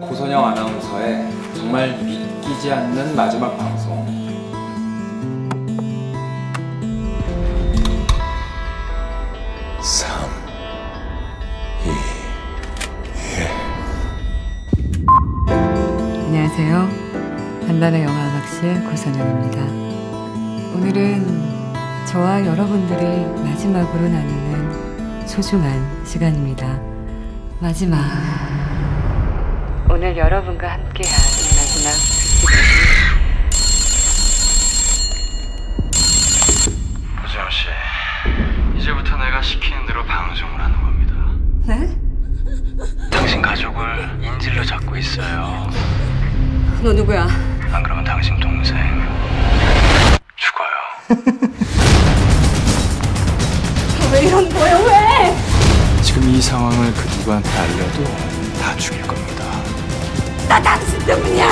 고선영 아나운서의 정말 믿기지 않는 마지막 방송. 삼, 안녕하세요. 간단한 영화 음악실 고선영입니다. 오늘은 저와 여러분들이 마지막으로 나누는 소중한 시간입니다. 마지막. 오늘 여러분과 함께한 마지막 고재영 씨, 이제부터 내가 시키는 대로 방송을 하는 겁니다. 네? 당신 가족을 인질로 잡고 있어요. 너 누구야? 안 그러면 당신 동생 죽어요. 왜 이러는 거야, 왜? 지금 이 상황을 그 누구한테 알려도 다 죽일 겁니다. 나 당신 때문이야!